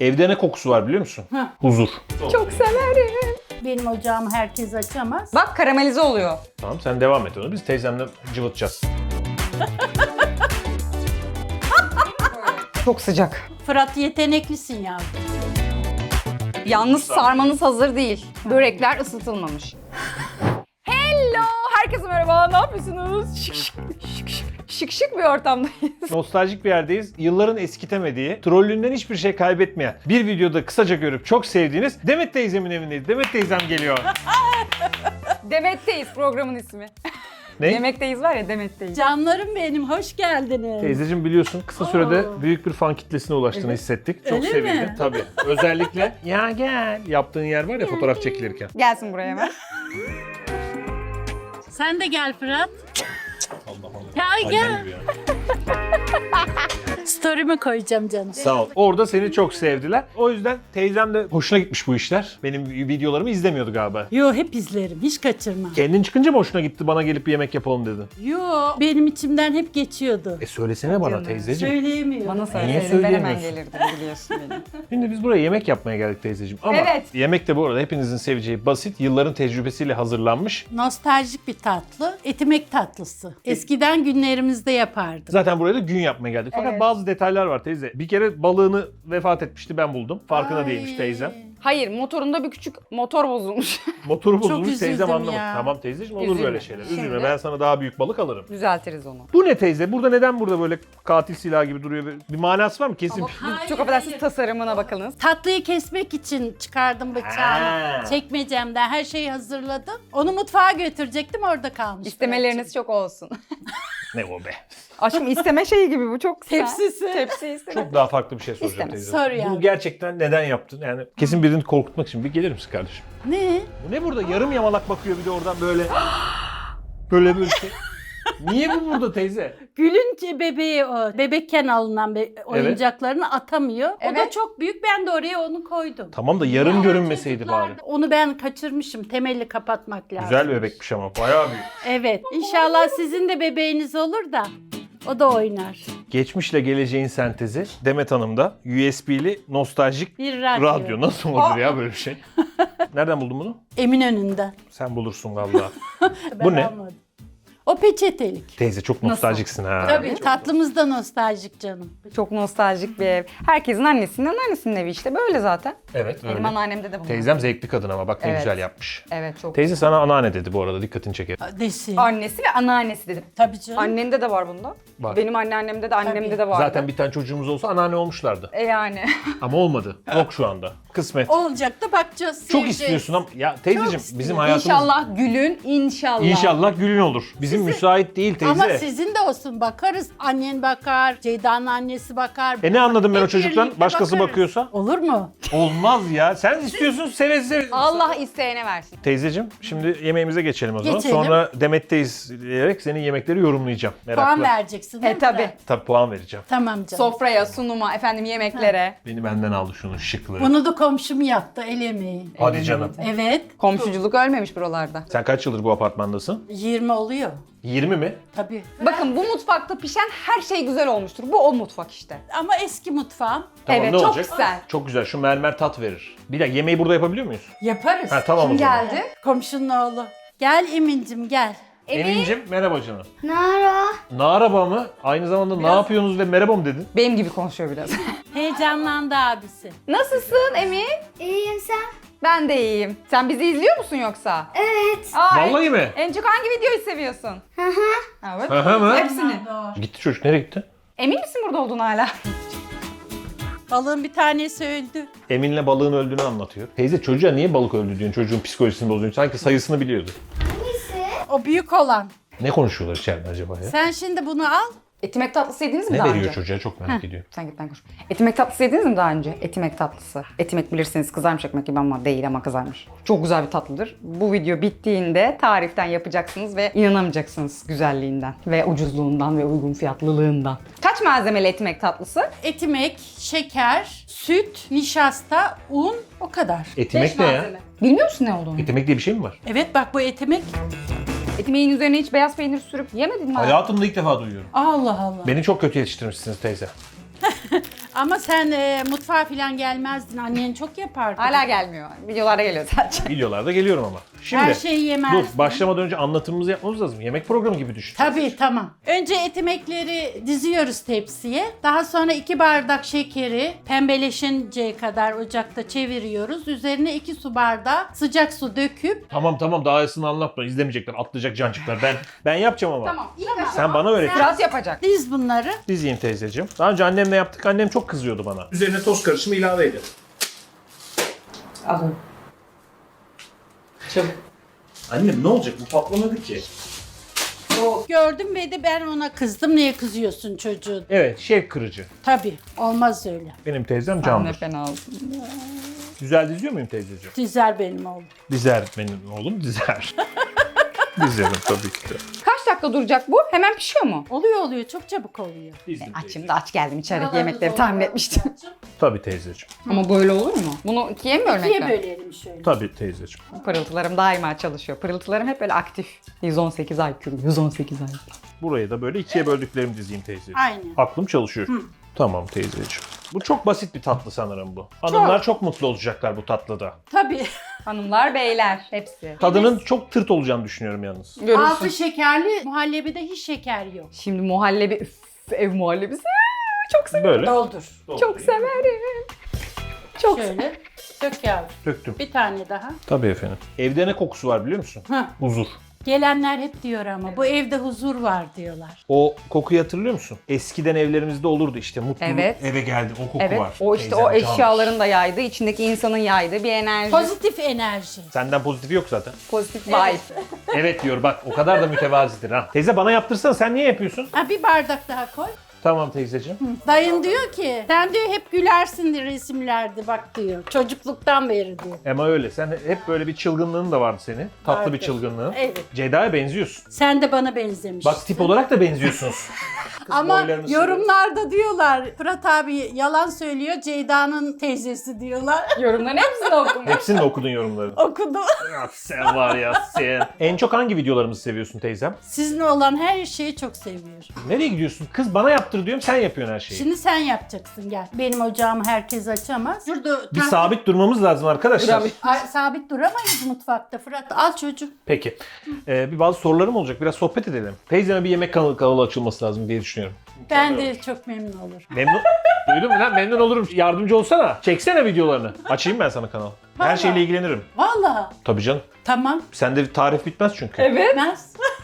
Evde ne kokusu var biliyor musun? Huzur. Çok severim. Benim ocağımı herkes açamaz. Bak karamelize oluyor. Tamam sen devam et onu. Biz teyzemle cıvıtacağız. Çok sıcak. Fırat yeteneklisin ya. Yalnız sarmanız hazır değil. Börekler ısıtılmamış. Hello! Herkese merhaba. Ne yapıyorsunuz? Şık şık şık şık. Şık şık bir ortamdayız. Nostaljik bir yerdeyiz. Yılların eskitemediği, trollünden hiçbir şey kaybetmeyen, bir videoda kısaca görüp çok sevdiğiniz Demet teyzemin evindeyiz. Demet teyzem geliyor. Demet'teyiz programın ismi. Ne? Yemekteyiz var ya Demet'teyiz. Canlarım benim, hoş geldiniz. Teyzeciğim biliyorsun kısa sürede büyük bir fan kitlesine ulaştığını hissettik. Çok Öyle sevindim. mi? Tabii. Özellikle ya gel yaptığın yer var ya fotoğraf çekilirken. Gelsin buraya hemen. Sen de gel Fırat. Allah Allah. Ya gel. Story'mi koyacağım canım. Sağ ol. Orada seni çok sevdiler. O yüzden teyzem de hoşuna gitmiş bu işler. Benim videolarımı izlemiyordu galiba. Yo hep izlerim, hiç kaçırmam. Kendin çıkınca mı hoşuna gitti bana gelip bir yemek yapalım dedi. Yo benim içimden hep geçiyordu. E söylesene bana Canım. teyzeciğim. Söyleyemiyorum. Bana Niye söyleseydin ben hemen söyleyemiyorsun? gelirdim biliyorsun beni. Şimdi biz buraya yemek yapmaya geldik teyzeciğim. Ama Evet. yemek de bu arada hepinizin seveceği basit, yılların tecrübesiyle hazırlanmış. Nostaljik bir tatlı, etimek tatlısı. Eskiden günlerimizde yapardık. Zaten buraya da gün yapmaya geldik. Fakat Evet. Bazı detaylar var teyze. Bir kere balığını vefat etmişti ben buldum. Farkına Ay. değilmiş teyzem. Hayır motorunda bir küçük motor bozulmuş. Motoru bozulmuş üzüldüm teyzem anlamadı. ya. Tamam teyzeciğim olur Üzülme. böyle şeyler. Üzülme Şimdi- ben sana daha büyük balık alırım. Düzeltiriz onu. Bu ne teyze? Burada neden burada böyle katil silahı gibi duruyor? Bir manası var mı? Kesin. Hayır, Çok affedersiniz hayır. tasarımına bakınız. Tatlıyı kesmek için çıkardım bıçağımı. Ha. Çekmecemden her şeyi hazırladım. Onu mutfağa götürecektim orada kalmış. İstemeleriniz çok olsun. ne o be? Aşkım isteme şeyi gibi bu çok güzel. Tepsisi. Tepsi isteme. Çok daha farklı bir şey soracağım İstemez. teyze. Sor yani. Bunu gerçekten neden yaptın? Yani kesin birini korkutmak için bir gelir misin kardeşim? Ne? Bu ne burada? Yarım yamalak bakıyor bir de oradan böyle. böyle böyle şey. Niye bu burada teyze? Gülünce bebeği o. Bebekken alınan be- oyuncaklarını atamıyor. O da Evet. çok büyük. Ben de oraya onu koydum. Tamam da yarım Ya görünmeseydi bari. Onu ben kaçırmışım. Temelli kapatmak lazım. Güzel bebekmiş ama bayağı büyük. Evet. İnşallah sizin de bebeğiniz olur da o da oynar. Geçmişle geleceğin sentezi Demet Hanım'da USB'li nostaljik Bir radyo. radyo. Nasıl olur ya böyle bir şey? Nereden buldun bunu? Eminönü'nde. Sen bulursun vallahi. Ben Bu ne? almadım. O peçetelik. Teyze çok nostaljiksin ha. Tabii tatlımız da nostaljik canım. Çok nostaljik bir ev. Herkesin annesinin anneannesinin evi işte böyle zaten. Evet Benim öyle. anneannemde de bu. Teyzem zevkli kadın ama bak ne Evet. güzel yapmış. Evet çok. Teyze sana anneanne dedi bu arada dikkatini çeker. Desi. Annesi ve anneannesi dedim. Tabii canım. Annende de var bunda. Var. Benim anneannemde de annemde Tabii. de var. Zaten bir tane çocuğumuz olsa anneanne olmuşlardı. E yani. Ama olmadı. Yok şu anda. Kısmet. Olacak da bakacağız. Çok seveceğiz. istiyorsun ama ya teyzeciğim istiyorum. bizim hayatımız İnşallah gülün inşallah. İnşallah gülün olur. Bizim müsait değil teyze. Ama sizin de olsun bakarız. Annen bakar, Ceyda'nın annesi bakar. E ne anladım ben o Hep çocuktan? birlikte Başkası bakarız. bakıyorsa? Olur mu? Olmaz ya. Sen istiyorsun seve seve. Allah isteyene versin. Teyzeciğim şimdi yemeğimize geçelim o zaman. Geçelim. Sonra Demet'teyiz diyerek senin yemekleri yorumlayacağım. Merakla. Puan vereceksin değil E tabi. Tabii puan vereceğim. Tamam canım. Sofraya, sunuma, efendim yemeklere. Beni benden aldı şunun şıklığı. Bunu da komşum yaptı el emeği. Hadi canım. Evet. Komşuculuk ölmemiş buralarda. Sen kaç yıldır bu apartmandasın? 20 oluyor. 20 mi? Tabii. Bakın bu mutfakta pişen her şey güzel olmuştur. Bu o mutfak işte. Ama eski mutfağım. Tamam Evet, ne çok olacak? güzel. Çok güzel. Şu mermer tat verir. Bir dakika yemeği burada yapabiliyor muyuz? Yaparız. Ha tamam Kim o zaman. geldi? Komşunun oğlu. Gel Emin'cim gel. Emin'cim merhaba canım. Nara. Naraba mı? Aynı zamanda ne yapıyorsunuz ve merhaba mı dedin? Benim gibi konuşuyor biraz. Heyecanlandı abisi. Nasılsın Emin? İyiyim sen? Ben de iyiyim. Sen bizi izliyor musun yoksa? Evet. Aa, en- Vallahi mi? En çok hangi videoyu seviyorsun? Hı hı. Evet. Aha mı? Hepsini. Gitti çocuk nereye gitti? Emin misin burada olduğunu hala? Balığın bir tanesi öldü. Emin'le balığın öldüğünü anlatıyor. Teyze çocuğa niye balık öldü diyorsun? Çocuğun psikolojisini bozuyorsun. Sanki sayısını biliyordu. O büyük olan. Ne konuşuyorlar içeride acaba ya? Sen şimdi bunu al. Etimek tatlısı yediniz mi Ne daha veriyor önce? çocuğa çok merak ediyorum. Sen git ben konuş. Etimek tatlısı yediniz mi daha önce? Etimek tatlısı. Etimek bilirsiniz kızarmış ekmek gibi ama değil ama kızarmış. Çok güzel bir tatlıdır. Bu video bittiğinde tariften yapacaksınız ve inanamayacaksınız güzelliğinden ve ucuzluğundan ve uygun fiyatlılığından. Kaç malzemeli etimek tatlısı? Etimek, şeker, süt, nişasta, un o kadar. Etimek ne ya? Bilmiyor musun ne olduğunu? Etimek diye bir şey mi var? Evet bak bu etimek. Etimeğin üzerine hiç beyaz peynir sürüp yemedin mi? Hayatımda ilk defa duyuyorum. Allah Allah. Beni çok kötü yetiştirmişsiniz teyze. Ama sen e, mutfağa falan gelmezdin. Annen çok yapardı. Hala gelmiyor. Videolara geliyor sadece. Videolarda geliyorum ama. Şimdi Her şeyi yemezdin. dur başlamadan önce anlatımımızı yapmamız lazım. Yemek programı gibi düşün. Tabii tamam. Önce etimekleri diziyoruz tepsiye. Daha sonra iki bardak şekeri pembeleşinceye kadar ocakta çeviriyoruz. Üzerine iki su bardağı sıcak su döküp Tamam tamam daha iyisini anlatma. İzlemeyecekler. Atlayacak cancıklar. Ben ben yapacağım ama. Tamam. ilk aşama. Sen bana öğret. Fırat yapacak. diz bunları. Dizeyim teyzeciğim. Daha önce annemle yaptık. Annem çok kızıyordu bana. Üzerine toz karışımı ilave edin. Alın. Çabuk. Annem ne olacak? Bu patlamadı ki. Gördüm ve de ben ona kızdım. Niye kızıyorsun çocuğu? Evet şevk kırıcı. Tabii olmaz öyle. Benim teyzem Ne candır. fena olsun. Güzel diziyor muyum teyzeciğim? Dizer benim oğlum. Dizer benim oğlum dizer. Dizerim tabii ki de. Kaç dakika duracak bu? Hemen pişiyor mu? Oluyor oluyor çok çabuk oluyor. Dizdim Açım da aç geldim içerideki yemekleri tahmin etmiştim. Tabii teyzeciğim. Ama böyle olur mu? Bunu ikiye mi bölmek İkiye lazım? bölelim şöyle. Tabii teyzeciğim. Pırıltılarım daima çalışıyor. Pırıltılarım hep böyle aktif. 118 IQ, 118 IQ. Burayı da böyle ikiye böldüklerimi dizeyim teyzeciğim. Aynen. Aklım çalışıyor. Tamam teyzeciğim. Bu çok basit bir tatlı sanırım bu. Hanımlar çok, mutlu olacaklar bu tatlıda. Tabii. Hanımlar, beyler hepsi. Tadının çok tırt olacağını düşünüyorum yalnız. Altı Görürsün. şekerli muhallebide hiç şeker yok. Şimdi muhallebi, üf, ev muhallebisi. Aa, Çok severim. Böyle. Doldur. Çok severim. Çok Şöyle. Dök yavrum. Döktüm. Bir tane daha. Tabii efendim. Evde ne kokusu var biliyor musun? Heh. Huzur. Gelenler hep diyor ama bu evde huzur var diyorlar. O kokuyu hatırlıyor musun? Eskiden evlerimizde olurdu işte mutluluk Evet. eve geldi o koku Evet. var. O işte Teyzem o candır. eşyaların da yaydığı, içindeki insanın yaydığı bir enerji. Pozitif enerji. Senden pozitifi yok zaten. Pozitif vibe. Evet diyor bak o kadar da mütevazidir ha. Teyze bana yaptırsana sen niye yapıyorsun? Ha bir bardak daha koy. Tamam teyzeciğim. Dayın diyor ki sen diyor hep gülersin diyor resimlerde bak diyor. Çocukluktan beri diyor. Ama öyle sen hep böyle bir çılgınlığın da vardı senin. Tatlı bir Vardı. çılgınlığın. Evet. Ceyda'ya benziyorsun. Sen de bana benzemişsin. Bak tip olarak da benziyorsunuz. Ama boylarını yorumlarda diyorlar Fırat abi yalan söylüyor Ceyda'nın teyzesi diyorlar. Yorumların hepsini okumuş. Hepsini de okudun yorumlarını. Okudu. Ya sen var ya sen. En çok hangi videolarımızı seviyorsun teyzem? Sizin olan her şeyi çok seviyorum. Nereye gidiyorsun? Kız bana yaptır diyorum sen yapıyorsun her şeyi. Şimdi sen yapacaksın gel. Benim ocağımı herkes açamaz. Şurada Bir sabit durmamız lazım arkadaşlar. Duramıyor. Ay, sabit duramayız mutfakta Fırat. Al çocuğum. Peki. Ee, bir bazı sorularım olacak. Biraz sohbet edelim. Teyzeme bir yemek kanalı, kanalı açılması lazım diye düşünüyorum. Ben de çok memnun olurum. Memnun. Duydun mu lan? Memnun olurum. Yardımcı olsana. Çeksene videolarını. Açayım ben sana kanal. Her Vallahi. şeyle ilgilenirim. Vallahi. Tabii canım. Tamam. Sende bir tarif bitmez çünkü. Evet. Bilmez.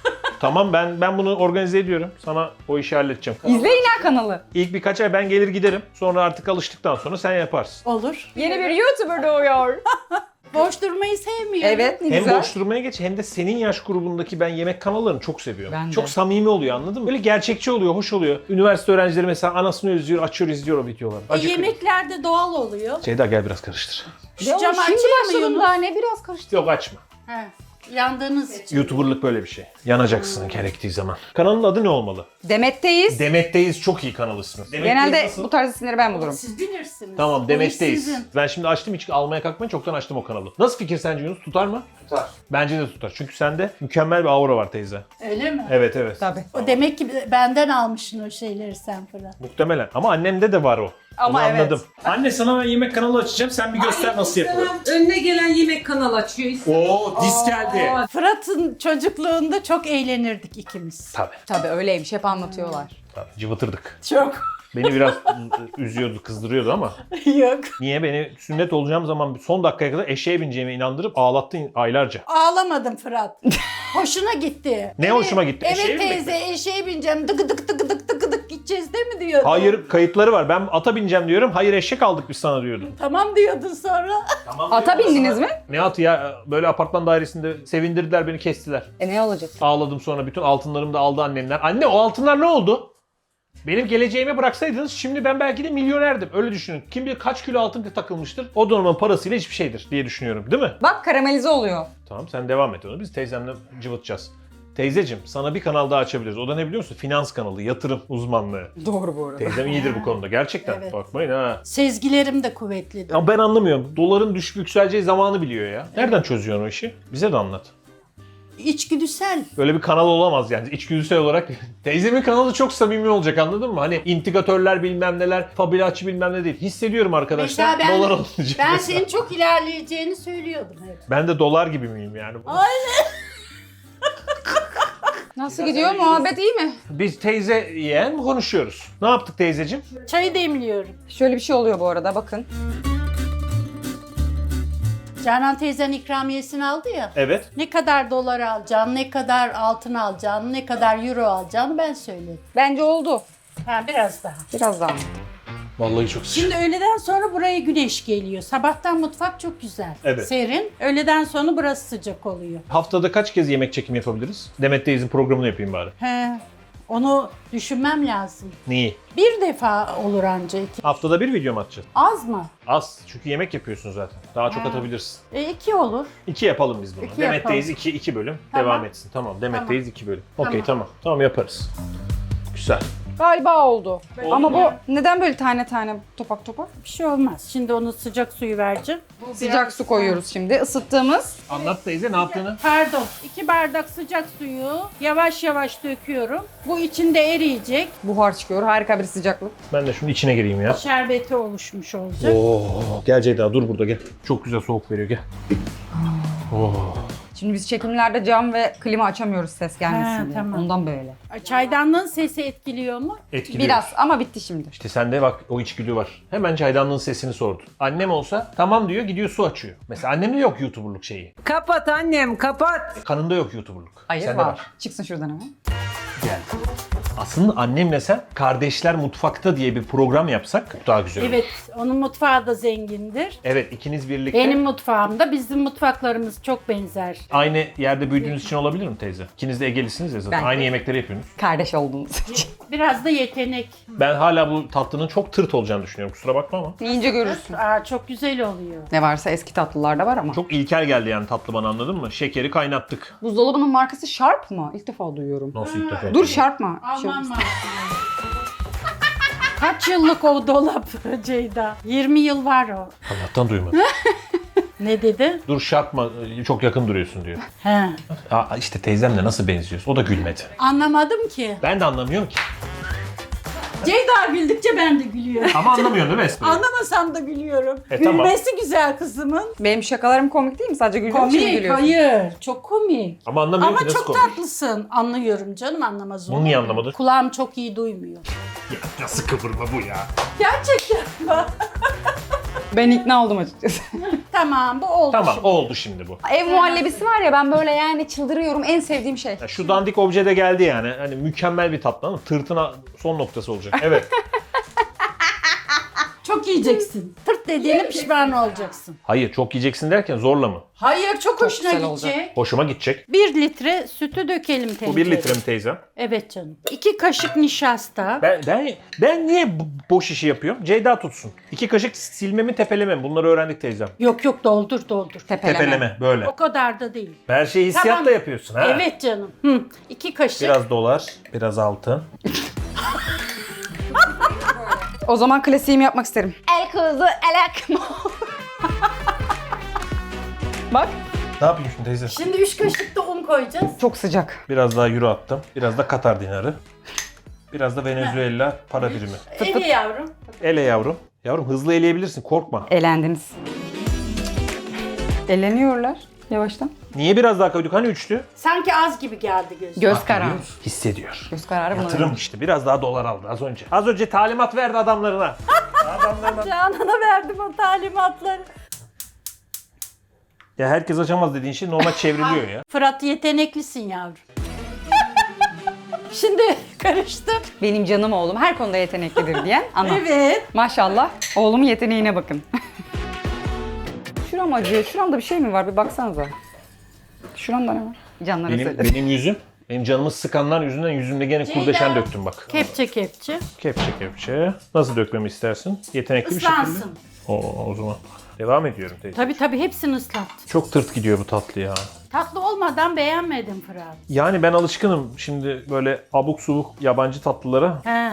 Tamam ben ben bunu organize ediyorum. Sana o işi halledeceğim. İzleyin ha kanalı. İlk birkaç ay ben gelir giderim. Sonra artık alıştıktan sonra sen yaparsın. Olur. Yeni bir YouTuber doğuyor. Boş durmayı sevmiyorum. Evet ne Hem güzel. boş durmaya geç hem de senin yaş grubundaki ben yemek kanallarını çok seviyorum. Ben de. Çok samimi oluyor anladın mı? Böyle gerçekçi oluyor, hoş oluyor. Üniversite öğrencileri mesela anasını özlüyor, açıyor, izliyor o videoları. E, Acık- yemeklerde doğal oluyor. Ceyda gel biraz karıştır. Şu Ya camı şimdi açayım mı başladım Yunus? daha ne biraz karıştı. Yok açma. He. Yandığınız için. YouTuber'lık böyle bir şey. Yanacaksın gerektiği zaman. Kanalın adı ne olmalı? Demet'teyiz. Demet'teyiz çok iyi kanalısınız. Demet'teyiz Genelde nasıl? bu tarz isimleri ben bulurum. Siz bilirsiniz. Tamam Demet'teyiz. sizin. Ben şimdi açtım hiç almaya kalkmayın çoktan açtım o kanalı. Nasıl fikir sence Yunus? Tutar mı? Tutar. Bence de tutar. Çünkü sende mükemmel bir aura var teyze. Öyle mi? Evet evet. Tabii. O demek ki benden almışsın o şeyleri sen Fırat. Muhtemelen. Ama annemde de var o. Ama Onu evet. anladım. Anne sana ben yemek kanalı açacağım. Sen bir göster nasıl yapılır. Önüne gelen yemek kanalı açıyor. Oo dis geldi. Fırat'ın çocukluğunda çok eğlenirdik ikimiz. Tabii. Tabii öyleymiş hep anlatıyorlar. Tabii. Cıvıtırdık. Çok. Beni biraz üzüyordu, kızdırıyordu ama. Yok. Niye? Beni sünnet olacağım zaman son dakikaya kadar eşeğe bineceğime inandırıp ağlattın aylarca. Ağlamadım Fırat. Hoşuna gitti. Ne hoşuma gitti? Evet Eşeğe binmek teyze mi? eşeğe bineceğim. Dık dıgı dık dıgı dık gideceğiz değil mi diyordu. Hayır kayıtları var. Ben ata bineceğim diyorum. Hayır eşek aldık biz sana diyordu. Tamam diyordun sonra. Ata bindiniz mi? Ne atı ya? Böyle apartman dairesinde sevindirdiler beni kestiler. E ne olacak? Ağladım sonra bütün altınlarımı da aldı annemler. Anne o altınlar ne oldu? Benim geleceğime bıraksaydınız şimdi ben belki de milyonerdim. Öyle düşünün. Kim bilir kaç kilo altın takılmıştır. O dönemin parasıyla hiçbir şeydir diye düşünüyorum. Değil mi? Bak karamelize oluyor. Tamam sen devam et onu. Biz teyzemle cıvıtacağız. Teyzeciğim sana bir kanal daha açabiliriz. O da ne biliyor musun? Finans kanalı, yatırım uzmanlığı. Doğru bu arada. Teyzem iyidir bu konuda gerçekten. Evet. Bakmayın ha. Sezgilerim de kuvvetli. Ya ben anlamıyorum. Doların düşüp yükseleceği zamanı biliyor ya. Nereden çözüyorsun o işi? Bize de anlat. İçgüdüsel. Böyle bir kanal olamaz yani içgüdüsel olarak. Teyzemin kanalı çok samimi olacak anladın mı? Hani indikatörler bilmem neler, fabilatçı bilmem ne değil. Hissediyorum arkadaşlar. Mesela ben, dolar alınacak. ben mesela. senin çok ilerleyeceğini söylüyordum hep. Ben de dolar gibi miyim yani? Nasıl gidiyor? Muhabbet iyi mi? Biz teyze yeğen konuşuyoruz. Ne yaptık teyzeciğim? Çayı demliyorum. Şöyle bir şey oluyor bu arada bakın. Canan teyzen ikramiyesini aldı ya. Evet. Ne kadar dolar alacağını, ne kadar altın alacağını, ne kadar euro alacağını ben söyledim. Bence oldu. Ha biraz daha. Biraz daha. Vallahi çok sıcak. Şimdi öğleden sonra buraya güneş geliyor. Sabahtan mutfak çok güzel. Evet. Serin. Öğleden sonra burası sıcak oluyor. Haftada kaç kez yemek çekimi yapabiliriz? Demet teyzenin programını yapayım bari. He. Onu düşünmem lazım. Neyi? Bir defa olur anca iki. Haftada bir video mu atacağız? Az mı? Az. Çünkü yemek yapıyorsun zaten. Daha çok atabilirsin. E, iki olur. İki yapalım biz bunu. İki Demet yapalım. teyze iki, iki bölüm. Tamam. Devam etsin. Tamam. Demet Tamam. teyze iki bölüm. Okey Tamam. tamam. Tamam yaparız. Güzel. Galiba oldu. Ama mu? bu neden böyle tane tane topak topak? Bir şey olmaz. Şimdi onu sıcak suyu vereceğim. Sıcak su koyuyoruz şimdi. Isıttığımız. Anlat teyze ne yaptığını. Pardon. iki bardak sıcak suyu yavaş yavaş döküyorum. Bu içinde eriyecek. Buhar çıkıyor. Harika bir sıcaklık. Ben de şunun içine gireyim ya. Şerbeti oluşmuş olacak. Oo, gel Ceyda dur burada gel. Çok güzel soğuk veriyor gel. Oo. Şimdi biz çekimlerde cam ve klima açamıyoruz ses gelmesin diye. tamam. Ondan böyle. Çaydanlığın sesi etkiliyor mu? Etkiliyor. Biraz ama bitti şimdi. İşte sende bak o içgüdü var. Hemen çaydanlığın sesini sordu. Annem olsa tamam diyor gidiyor su açıyor. Mesela annemde yok YouTuber'luk şeyi. Kapat annem kapat. Kanında yok YouTuber'luk. Hayır Sende var. Çıksın şuradan hemen. Gel. Aslında annemle sen Kardeşler Mutfakta diye bir program yapsak daha güzel olur. Evet, onun mutfağı da zengindir. Evet ikiniz birlikte Benim mutfağımda bizim mutfaklarımız çok benzer. aynı yerde büyüdüğünüz için olabilir mi teyze? İkiniz de Ege'lisiniz ya zaten. Ben- Aynı yemekleri yapıyorsunuz. Kardeş olduğunuz için. Biraz da yetenek. Ben hala bu tatlının çok tırt olacağını düşünüyorum. Kusura bakma ama. Yiyince görürsün. Aa, çok güzel oluyor. Ne varsa eski tatlılarda var ama. Çok ilkel geldi yani tatlı bana anladın mı? Şekeri kaynattık. Buzdolabının markası Sharp mı? İlk defa duyuyorum. Nasıl ilk defa? Dur Sharp mı? Kaç yıllık o dolap Ceyda? 20 yıl var o. Allah'tan duymadım. Ne dedi? Dur şartma çok yakın duruyorsun diyor. He. Aa, işte teyzemle nasıl benziyorsun? O da gülmedi. Anlamadım ki. Ben de anlamıyorum ki. Ceyda güldükçe ben de gülüyorum. Ama anlamıyorsun değil mi espriyi? Anlamasam da gülüyorum. E, tamam. Gülmesi güzel kızımın. Benim şakalarım komik değil mi? Sadece güldüğüm için mi Komik, gülüyorsun? hayır. Çok komik. Ama anlamıyorum Ama ki nasıl çok komik. tatlısın. Anlıyorum canım anlamaz Bunu niye anlamadın? Kulağım çok iyi duymuyor. Ya, nasıl kıvırma bu ya? Gerçekten mi? Ben ikna oldum açıkçası. tamam bu oldu Tamam şimdi. oldu şimdi bu. Ev muhallebisi var ya ben böyle yani çıldırıyorum. En sevdiğim şey. Ya şu dandik obje de geldi yani. Hani mükemmel bir tatlı ama tırtına son noktası olacak. Evet. Çok yiyeceksin. Tırt dediğine pişman olacaksın. Hayır çok yiyeceksin derken zorla mı? Hayır çok, hoşuna güzel gidecek. Hoşuma gidecek. Bir litre sütü dökelim tencereye. Bu bir litre mi teyzem? Evet canım. İki kaşık nişasta. Ben, ben, ben niye bu- boş işi yapıyorum? Ceyda tutsun. İki kaşık silme mi tepeleme mi? Bunları öğrendik teyzem. Yok yok doldur doldur. Tepeleme. Tepeleme böyle. O kadar da değil. Her şeyi hissiyatla Tamam. yapıyorsun ha. Evet canım. Hı. İki kaşık. Biraz dolar, biraz altın. O zaman klasiğimi yapmak isterim. El kızı elek Bak Ne yapayım şimdi teyze? Şimdi üç kaşık da un koyacağız. çok sıcak. Biraz daha euro attım. Biraz da Katar dinarı. Biraz da Venezuela para birimi. Eli yavrum. Ele yavrum. Yavrum hızlı eleyebilirsin korkma. Elendiniz. Eleniyorlar yavaştan. Niye biraz daha koyduk? Hani üçtü? Sanki az gibi geldi göz. Göz kararı. Hissediyor. Göz kararı bunlar. Yatırım işte. Biraz daha dolar aldı az önce. Az önce talimat verdi adamlarına. adamlarına. Canan'a verdim o talimatları. Ya herkes açamaz dediğin şey normal çevriliyor ya. Fırat yeteneklisin yavrum. Şimdi karıştım. Benim canım oğlum her konuda yeteneklidir diyen ana. Evet. Maşallah oğlumun yeteneğine bakın. Şuram acıyor. Şuramda bir şey mi var? Bir baksanıza. Şuramda ne var? Canları Benim, söyle. benim yüzüm. Benim canımı sıkanlar yüzünden yüzümde gene kurdeşen döktüm bak. Kepçe kepçe. Kepçe kepçe. Nasıl dökmemi istersin? Yetenekli bir şekilde. Islansın. Oo, o zaman. Devam ediyorum teyze. Tabii tabii hepsini ıslat. Çok tırt gidiyor bu tatlı ya. Tatlı olmadan beğenmedim Fırat. Yani ben alışkınım şimdi böyle abuk subuk yabancı tatlılara. He.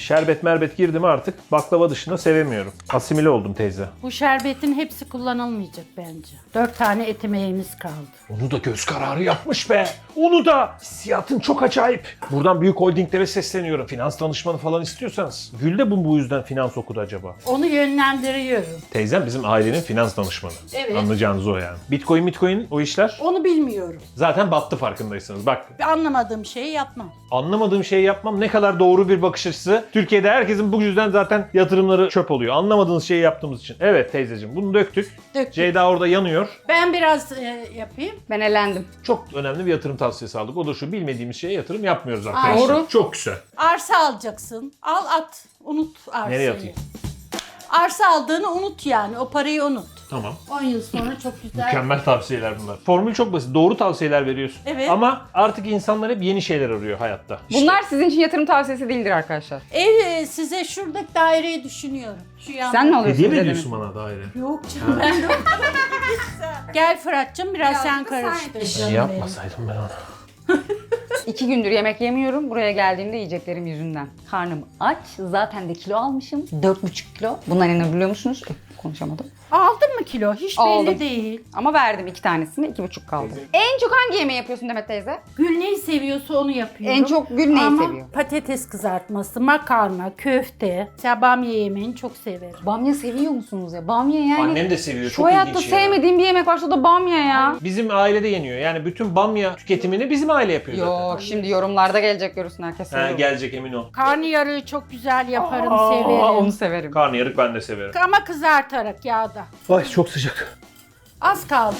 Şerbet merbet girdi mi artık baklava dışında sevemiyorum. Asimile oldum teyze. Bu şerbetin hepsi kullanılmayacak bence. Dört tane etimeğimiz kaldı. Onu da göz kararı yapmış be. Onu da. Hissiyatın çok acayip. Buradan büyük holdinglere sesleniyorum. Finans danışmanı falan istiyorsanız. Gül de bu, bu yüzden finans okudu acaba. Onu yönlendiriyorum. Teyzem bizim ailenin finans danışmanı. Evet. Anlayacağınız o yani. Bitcoin, bitcoin o işler Onu bilmiyorum. zaten battı farkındaysanız. Bak Anlamadığım şeyi yapmam. anlamadığım şeyi yapmam ne kadar doğru bir bakış açısı. Türkiye'de herkesin bu yüzden zaten yatırımları çöp oluyor. Anlamadığınız şeyi yaptığımız için. Evet teyzeciğim bunu döktük. Döktük. Ceyda orada yanıyor. Ben biraz e, yapayım. Ben elendim. Çok önemli bir yatırım tavsiyesi aldık. O da şu bilmediğimiz şeye yatırım yapmıyoruz arkadaşlar. Doğru. Çok güzel. Arsa alacaksın. Al at. Unut arsayı. Nereye atayım? Arsa aldığını unut yani. O parayı unut. Tamam. 10 yıl sonra çok güzel. Mükemmel tavsiyeler bunlar. Formül çok basit. Doğru tavsiyeler veriyorsun. Evet. Ama artık insanlar hep yeni şeyler arıyor hayatta. Bunlar sizin için yatırım tavsiyesi değildir arkadaşlar. Ev e, size şuradaki daireyi düşünüyorum. Şu yan. Sen ne alıyorsun Hediye mi ediyorsun bana daire? Yok canım ben de Gel Fırat'cığım biraz, Biraz sen karıştır. canım Yapmasaydım ben onu. İki gündür yemek yemiyorum. Buraya geldiğimde yiyeceklerim yüzünden. Karnım aç. Zaten de kilo almışım. 4,5 kilo. Bundan inanabiliyor musunuz? Konuşamadım. Aldın mı kilo? Hiç Aldım. belli değil. Ama verdim iki tanesini. iki buçuk kaldı. En çok hangi yemeği yapıyorsun Demet teyze? Gül neyi seviyorsa onu yapıyorum. En çok Gül neyi Ama seviyor? patates kızartması, makarna, köfte. Mesela bamya yemeğini çok severim. Bamya seviyor musunuz ya? Bamya yani. Annem de seviyor. Şu Çok hayatta ilginç ya. sevmediğim bir yemek varsa o da bamya ya. Bizim ailede yeniyor. Yani bütün bamya tüketimini bizim aile yapıyor zaten. Yok şimdi yorumlarda gelecek görürsün herkes Ha, seviyor. gelecek emin ol. Karnıyarığı çok güzel yaparım, Aa, severim. onu severim. Karnıyarık ben de severim. Ama kızartarak yağda. Ay çok sıcak. Az kaldı.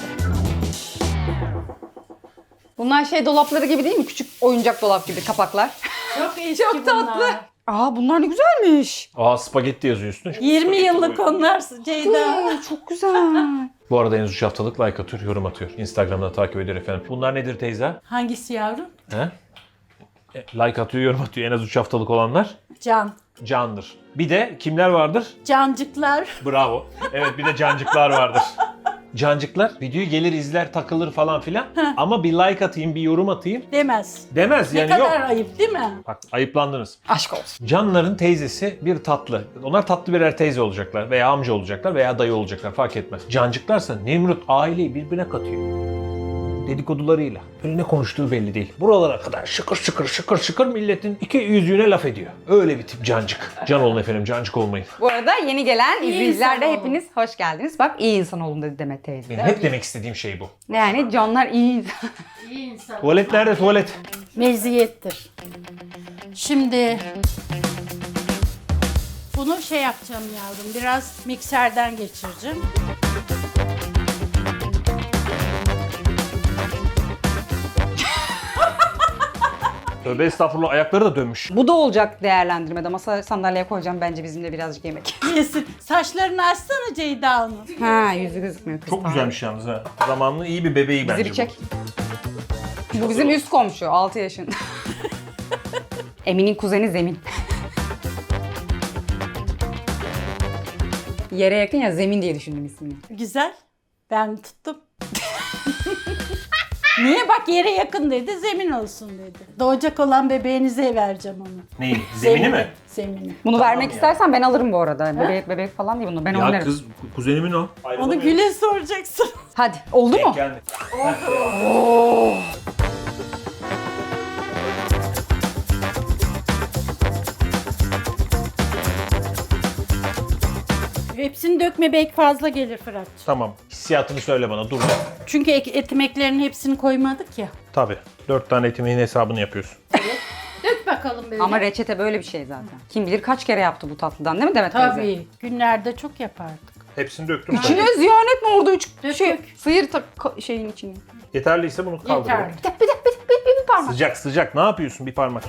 Bunlar şey dolapları gibi değil mi? Küçük oyuncak dolap gibi kapaklar. Çok eski Çok tatlı. bunlar. Aa bunlar ne güzelmiş. Aa spagetti yazıyor üstüne. 20 yıllık onlar Ceyda. Çok güzel. Bu arada Enzu Şaftalık like atıyor, yorum atıyor. Instagram'da takip ediyor efendim. Bunlar nedir teyze? Hangisi yavrum? He? E, Like atıyor, yorum atıyor. En az 3 haftalık olanlar Can. candır. Bir de kimler vardır? Cancıklar. Bravo. Evet bir de cancıklar vardır. Cancıklar videoyu gelir izler takılır falan filan ama bir like atayım bir yorum atayım Demez. demez Ne yani kadar yok. ayıp değil mi? Bak ayıplandınız. Aşk olsun. Canların teyzesi bir tatlı. Onlar tatlı birer teyze olacaklar veya amca olacaklar veya dayı olacaklar fark etmez. Cancıklarsa Nemrut aileyi birbirine katıyor. Dedikodularıyla. Böyle ne konuştuğu belli değil. Buralara kadar şıkır şıkır şıkır şıkır milletin iki yüzüğüne laf ediyor. Öyle bir tip cancık. Can olun efendim cancık olmayın. Bu arada yeni gelen İyi izleyiciler de insan olun. hepiniz hoş geldiniz. Bak iyi insan olun dedi Demet teyze. Benim hep demek istediğim şey bu. Yani canlar iyi insan. İyi insan. Tuvalet nerede tuvalet? Meziyettir. Şimdi bunu şey yapacağım yavrum. Biraz mikserden geçireceğim. Tövbe estağfurullah ayakları da dönmüş. Bu da olacak değerlendirmede. Masa sandalyeye koyacağım bence bizimle birazcık yemek. Yesin. Saçlarını açsana Ceyda Hanım. ha yüzü gözükmüyor kız. Çok tamam. güzelmiş yalnız ha. Zamanlı iyi bir bebeği bence Bizi bir çek. Bu bizim üst komşu 6 yaşında. Emin'in kuzeni Zemin. Yere yakın ya Zemin diye düşündüm ismini. Güzel. Ben tuttum. Niye bak yere yakın dedi, zemin olsun dedi. Doğacak olan bebeğinize vereceğim onu. Neyi? Zemini mi? Zemini. Bunu Tamam vermek ya. istersen ben alırım bu arada. Bebek bebek falan değil bunu. Ben oynarım. kuzenimin o. Onu Gül'e soracaksın. Hadi oldu mu? Geldi. Hepsini dökme belki fazla gelir Fırat. Tamam. Hissiyatını söyle bana dur. Çünkü ek- etimeklerin hepsini koymadık ya. Tabii. Dört tane etimin hesabını yapıyorsun. Dök bakalım böyle. Ama reçete böyle bir şey zaten. Kim bilir kaç kere yaptı bu tatlıdan değil mi Demet teyze? Tabii. Günlerde çok yapardık. Hepsini döktüm. İçine ziyan etme orada üç Dök, şey. dök. Sıyır ta- ka- şeyin içini. Yeterliyse bunu kaldır. Yeter. Bir dakika bir dakika bir, bir, bir, bir parmak. Sıcak sıcak. Ne yapıyorsun bir parmak?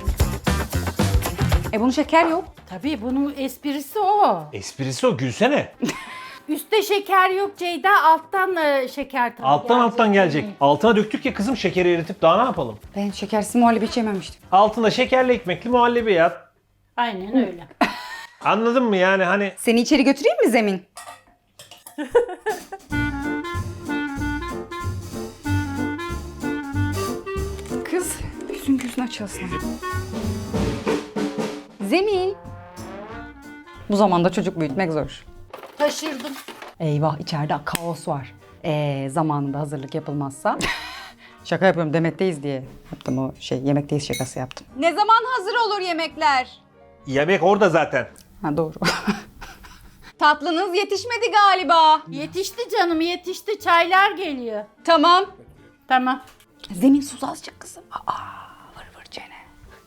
E bunun şeker yok. Tabii bunun esprisi o. Esprisi o gülsene. Üstte şeker yok Ceyda, alttan e, şeker tadı Alttan alttan gelecek. Altına döktük ya kızım şekeri eritip daha ne yapalım? Ben şekersiz muhallebi hiç yememiştim. Altına şekerli ekmekli muhallebi ya. Aynen öyle. Anladın mı yani hani Seni içeri götüreyim mi Zemin? Kız yüzün gözünü açıyorsun. Zemin Bu zamanda çocuk büyütmek zor. Taşırdım. Eyvah içeride kaos var. Ee, zamanında hazırlık yapılmazsa. Şaka yapıyorum Demet'teyiz diye yaptım o şey yemekteyiz şakası yaptım. Ne zaman hazır olur yemekler? Yemek orada zaten. Ha doğru. Tatlınız yetişmedi galiba. Yetişti canım yetişti. Çaylar geliyor. Tamam. Tamam. Zemin sus azıcık kızım. Aa.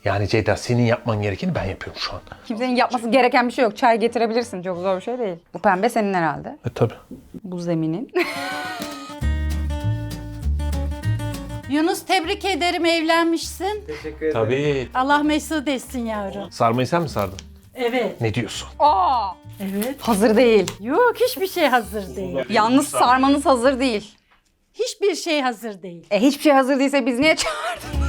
Yani Ceyda senin yapman gerekeni ben yapıyorum şu an. Kimsenin yapması gereken bir şey yok. Çay getirebilirsin. Çok zor bir şey değil. Bu pembe senin herhalde. E tabi. Bu zeminin. Yunus tebrik ederim evlenmişsin. Tabii. Allah mesut etsin yavrum. Sarmayı sen mi sardın? Evet. Ne diyorsun? Aa! Evet. Hazır değil. Yok hiçbir şey hazır değil. Yalnız sarmanız hazır değil. Hiçbir şey hazır değil. E hiçbir şey hazır değilse biz niye çağırdık?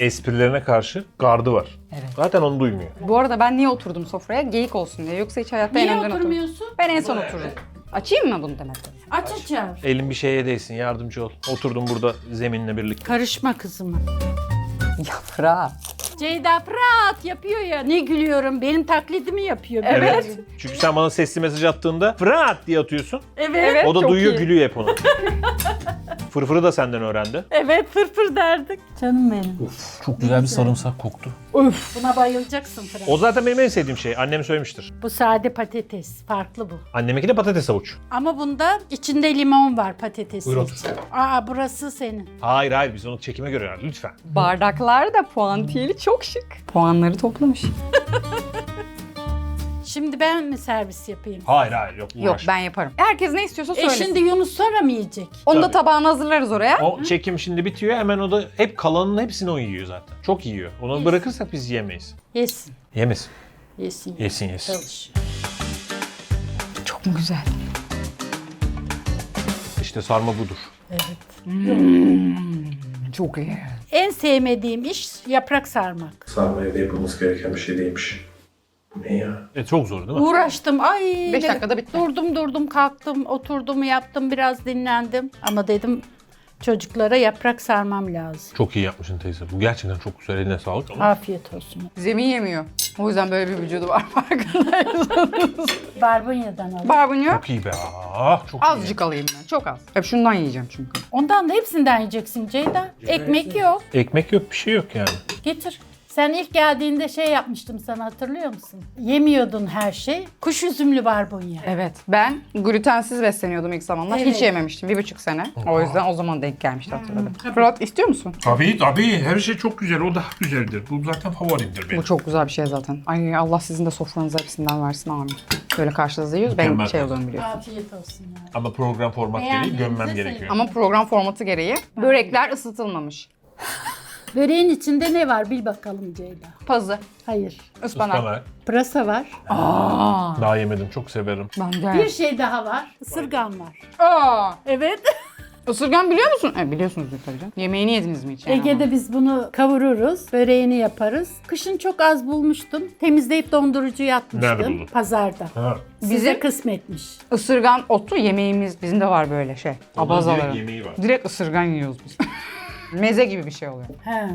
Esprilerine karşı gardı var. Evet. Zaten onu duymuyor. Bu arada ben niye oturdum sofraya? Geyik olsun diye. Yoksa hiç hayatta Niye en önden oturmam. oturmuyorsun? Ben en son otururum. Açayım mı bunu Demet? Aç açar. Elin bir şeye değsin yardımcı ol. Oturdum burada zeminle birlikte. Karışma kızıma. Ya Fırat. Ceyda Fırat yapıyor ya. Ne gülüyorum. Benim taklidimi yapıyor. Evet. Çünkü sen bana sesli mesaj attığında Fırat diye atıyorsun. Evet. Evet. O da çok duyuyor iyi. gülüyor hep onu. Fırfırı da senden öğrendi. Evet fırfır derdik. Canım benim. Çok güzel bir sarımsak koktu. Buna bayılacaksın Fırat. O zaten benim en sevdiğim şey. Annem söylemiştir. Bu sade patates. Farklı bu. Anneminki de patates avuç. Ama bunda içinde limon var patatesin Buyur otur. Aa burası senin. Hayır hayır biz onu çekime göre ayarladık, lütfen. Bardaklar da puantiyeli çok şık. Puanları toplamış. Şimdi ben mi servis yapayım? Hayır hayır yok uğraş. Yok ben yaparım. Herkes ne istiyorsa E söylesin. şimdi Yunus sonra mı yiyecek? Onu da Tabii. tabağına hazırlarız oraya. O çekim şimdi bitiyor hemen o da hep kalanın hepsini o yiyor zaten. Çok yiyor. Onu Yes. bırakırsak biz yemeyiz. Yesin. Yemesin. Yesin. Yesin yesin. Çalış. Çok mu güzel? İşte sarma budur. Çok iyi. En sevmediğim iş yaprak sarmak. Sarma evde yapılması gereken bir şey değilmiş. Ne ya? E çok zor değil mi? Uğraştım. Ay. Beş ne- dakikada bitti. Durdum durdum kalktım oturdum yaptım biraz dinlendim. Ama dedim çocuklara yaprak sarmam lazım. Çok iyi yapmışsın teyze. Bu gerçekten çok güzel. Eline sağlık. Afiyet olsun. Zemin yemiyor. O yüzden böyle bir vücudu var farkındaysanız. Barbunya'dan al. Barbunya çok iyi be. Ah, çok iyi. azıcık alayım ben. Çok az. Hep şundan yiyeceğim çünkü. Ondan da hepsinden yiyeceksin Ceyda. Ekmek yok. Ekmek yok bir şey yok yani. Getir. Sen ilk geldiğinde şey yapmıştım sana hatırlıyor musun? Yemiyordun her şey. Kuş üzümlü barbunya. Evet. Ben glutensiz besleniyordum ilk zamanlar. Evet. Hiç yememiştim. Bir buçuk sene. O yüzden o zaman denk gelmişti hatırladım. Fırat istiyor musun? Tabii tabii. Her şey çok güzel. O daha güzeldir. Bu zaten favorimdir benim. Bu çok güzel bir şey zaten. Ay Allah sizin de sofranıza hepsinden versin amin. Böyle karşınızda yiyoruz. Ben Mükemmel. şey oluyorum biliyorsun. Afiyet olsun ya. Ama program format gereği Beğendiğinize gömmem sevindim. gerekiyor. Ama program formatı gereği börekler ısıtılmamış. Böreğin içinde ne var bil bakalım Ceyda. Pazı, Hayır. ıspanak. Ispanak. Pırasa var. Aa, Daha yemedim. Çok severim. ben Bir de. şey daha var. Isırgan var. Aa, Evet. ısırgan biliyor musun? E, biliyorsunuzdur tabii canım. Yemeğini yediniz mi hiç? yani Ege'de biz bunu kavururuz. Böreğini yaparız. Kışın çok az bulmuştum. Temizleyip dondurucuya Nerede atmıştım. buldun? Pazarda. Ha. Size Bizim- kısmetmiş. Isırgan otu yemeğimiz bizim de var böyle şey. Abazaları. yemeği var. Direkt ısırgan yiyoruz biz. Meze gibi bir şey oluyor. He.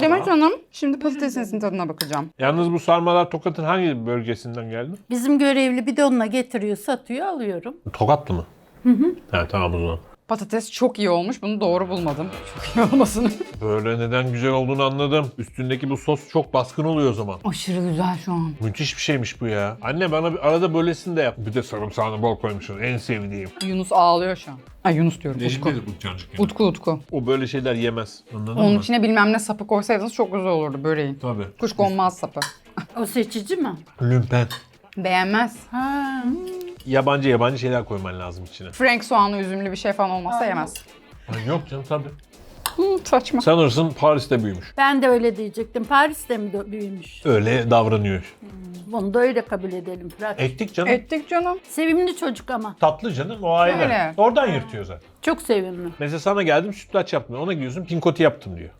Demet Hanım, şimdi patatesinizin tadına bakacağım. Yalnız bu sarmalar Tokat'ın hangi bölgesinden geldi? Bizim görevli bidonla getiriyor, satıyor, alıyorum. Tokatlı mı? Hı hı. Ha tamam o zaman. Patates çok iyi olmuş. Bunu doğru bulmadım. Çok iyi olmasını. Böyle neden güzel olduğunu anladım. Üstündeki bu sos çok baskın oluyor o zaman. Aşırı güzel şu an. Müthiş bir şeymiş bu ya. Anne bana bir arada böylesini de yap. Bir de sarımsağını bol koymuşsun. En sevdiğim. Yunus ağlıyor şu an. Ay Yunus diyorum. Utku. bu cancık yani. Utku Utku. O böyle şeyler yemez. Anladın Onun mı? içine bilmem ne sapı koysaydınız çok güzel olurdu böreğin. Tabii. Kuşkonmaz sapı. O seçici mi? Lümpen. Beğenmez. Ha. Yabancı yabancı şeyler koyman lazım içine. Frank soğanlı üzümlü bir şey falan olmazsa yemez. Ay yok canım tabii. Hı, saçma. Sanırsın Paris'te büyümüş. Ben de öyle diyecektim. Paris'te mi büyümüş? Öyle davranıyor. Bunu da öyle kabul edelim Fırat. Ektik canım. Ettik canım. Sevimli çocuk ama. Tatlı canım o aile. Öyle. Oradan yırtıyor zaten. Çok sevimli. Mesela sana geldim sütlaç yaptım. Ona gidiyorsun pinkoti yaptım diyor.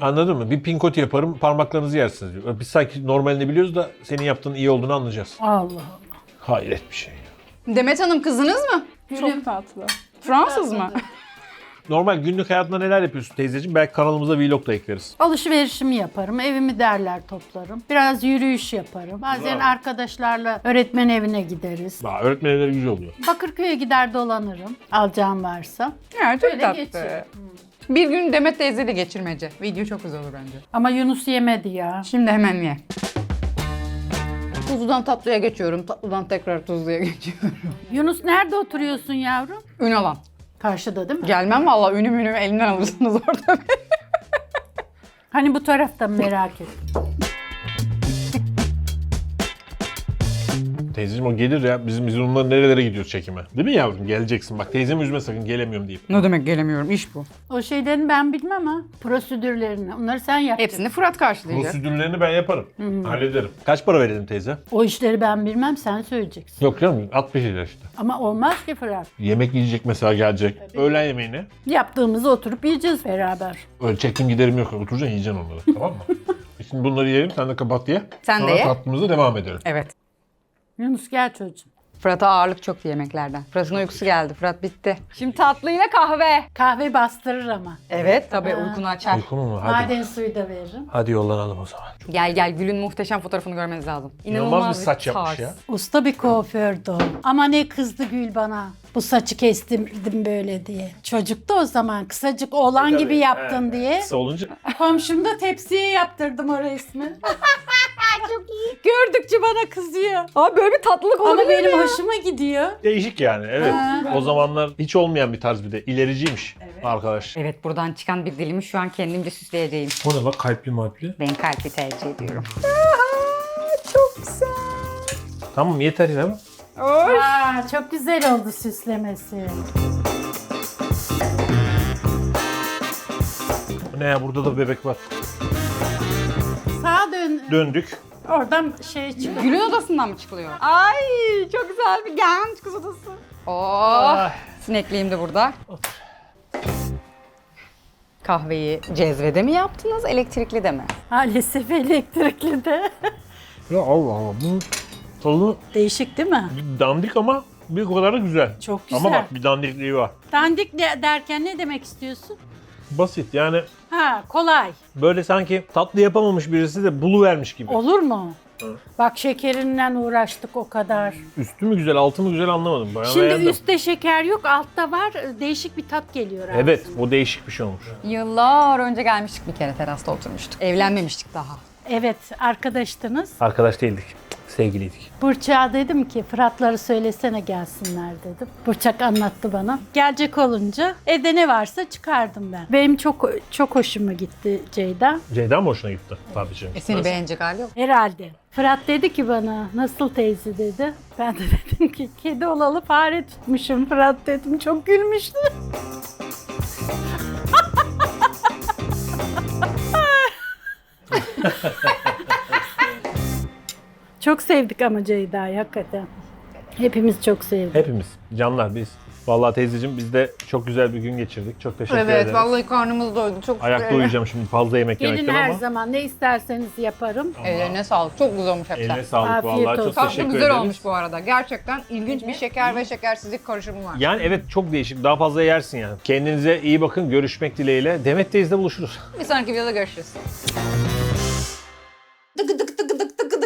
Anladın mı? Bir pinkoti yaparım parmaklarınızı yersiniz diyor. Biz sanki normalini biliyoruz da senin yaptığın iyi olduğunu anlayacağız. Allah Allah. Hayret bir şey ya. Demet Hanım kızınız mı? Gülüm. tatlı. Fransız mı? Normal günlük hayatında neler yapıyorsun teyzeciğim? Belki kanalımıza vlog da ekleriz. Alışverişimi yaparım, evimi derler toplarım. Biraz yürüyüş yaparım. Bazen Bravo. arkadaşlarla öğretmen evine gideriz. Daha öğretmen evleri güzel oluyor. Bakırköy'e gider dolanırım. Alacağım varsa. Ya çok Öyle tatlı. geçiyor. Bir gün Demet teyzeyle geçirmece. Video çok güzel olur bence. Ama Yunus yemedi ya. Şimdi hemen ye. Tuzludan tatlıya geçiyorum. Tatlıdan tekrar tuzluya geçiyorum. Yunus nerede oturuyorsun yavrum? Ünalan. Karşıda değil mi? Gelmem valla ünüm ünüm elimden alırsınız orada. Hani bu tarafta merak ettim. Teyzeciğim o gelir ya. Bizim biz onların nerelere gidiyoruz çekime. Değil mi yavrum? Geleceksin. Bak teyzemi üzme sakın gelemiyorum deyip. ne demek gelemiyorum iş bu. O şeylerini ben bilmem ha. Prosedürlerini. Onları sen yap. Hepsini Fırat karşılayacak. Prosedürlerini ben yaparım. Hallederim. Kaç para verelim teyze? O işleri ben bilmem sen söyleyeceksin. Yok canım 60 lira işte. Ama olmaz ki Fırat. Yemek yiyecek mesela gelecek. Öğlen yemeğini. Yaptığımızı oturup yiyeceğiz beraber. Öyle çekim giderim yok. Oturacaksın yiyeceksin onları. tamam mı? Şimdi bunları yiyelim. Sen de kapat ye. Sen de Sonra ye. tatlımıza devam edelim. Evet. Yunus gel çocuğum. Fırat'a ağırlık çok yemeklerden. Fırat'ın uykusu geldi. Fırat bitti. Şimdi tatlıyla kahve. Kahve bastırır ama. Evet tabii Ha. uykunu açar. Uyku mu? Hadi. Maden suyu da veririm. Hadi yollanalım o zaman. Gel gel Gül'ün muhteşem fotoğrafını görmeniz lazım. İnanılmaz bir saç yapmış tarz. ya. Usta bir kuafördü o. Ama ne kızdı Gül bana. Bu saçı kestirdim böyle diye. Çocuktu o zaman. Kısacık oğlan gibi yaptın diye. Kısa olunca Komşum da tepsiye yaptırdım o resmi. Çok iyi. Gördükçe bana kızıyor. Abi böyle bir tatlılık Ama olabilir benim ya. hoşuma gidiyor. değişik yani. Evet. Ha. O zamanlar hiç olmayan bir tarz bir de. İlericiymiş arkadaş. Evet buradan çıkan bir dilimi şu an kendimce süsleyeceğim. O ne bak kalpli malpli. Ben kalpli tercih ediyorum. Tamam yeter ya. Aa, çok güzel oldu süslemesi. Bu Ne ya burada da bebek var. Döndük. Oradan şey çıkıyor. Gül'ün odasından mı çıkılıyor? Ay çok güzel bir genç kız odası. Oh. Ay. Sinekliğim de burada. Kahveyi cezvede mi yaptınız, elektrikli de mi? Maalesef elektrikli de. Ya Allah Allah. Bu tadı Değişik değil mi? dandik ama bir o kadar da güzel. Çok güzel. Ama bak bir dandikliği var. Dandik de- derken ne demek istiyorsun? Basit yani Ha kolay. böyle sanki tatlı yapamamış birisi de buluvermiş gibi. Olur mu? Bak şekerinden uğraştık o kadar. Üstü mü güzel altı mı güzel anlamadım. Bayağı Şimdi beğendim. üstte şeker yok, altta var. Değişik bir tat geliyor. abi. Evet o değişik bir şey olmuş. Yıllar önce gelmiştik bir kere terasta oturmuştuk. Evlenmemiştik daha. Evet, arkadaştınız. Arkadaş değildik. Sevgiliydik. Burçak'a dedim ki Fıratları söylesene gelsinler dedim. Burçak anlattı bana. Gelecek olunca evde ne varsa çıkardım ben. Benim çok çok hoşuma gitti Ceyda. Ceyda mı hoşuna gitti tabii canım. E seni beğenecek hali yok. Herhalde. Fırat dedi ki bana nasıl teyze dedi. Ben de dedim ki kedi olalı fare tutmuşum Fırat dedim. Çok gülmüştü. çok sevdik ama Ceyda'yı hakikaten. Hepimiz çok sevdik. Hepimiz canlar biz. Vallahi teyzeciğim biz de çok güzel bir gün geçirdik. Çok teşekkür Evet ederiz. vallahi karnımız doydu. Çok Ayakta uyuyacağım şimdi fazla yemek Gelin yemekten her ama. zaman ne isterseniz yaparım. Ellerine sağlık. Çok güzel olmuş hepsi. Eline sağlık Afiyet vallahi olsun. çok Tatlı teşekkür güzel ederiz. olmuş bu arada. Gerçekten ilginç bir şeker ve şekersizlik karışımı var. Yani evet çok değişik. Daha fazla yersin yani. Kendinize iyi bakın. Görüşmek dileğiyle. Demet teyzede buluşuruz. Bir sonraki videoda görüşürüz. Dık dık dık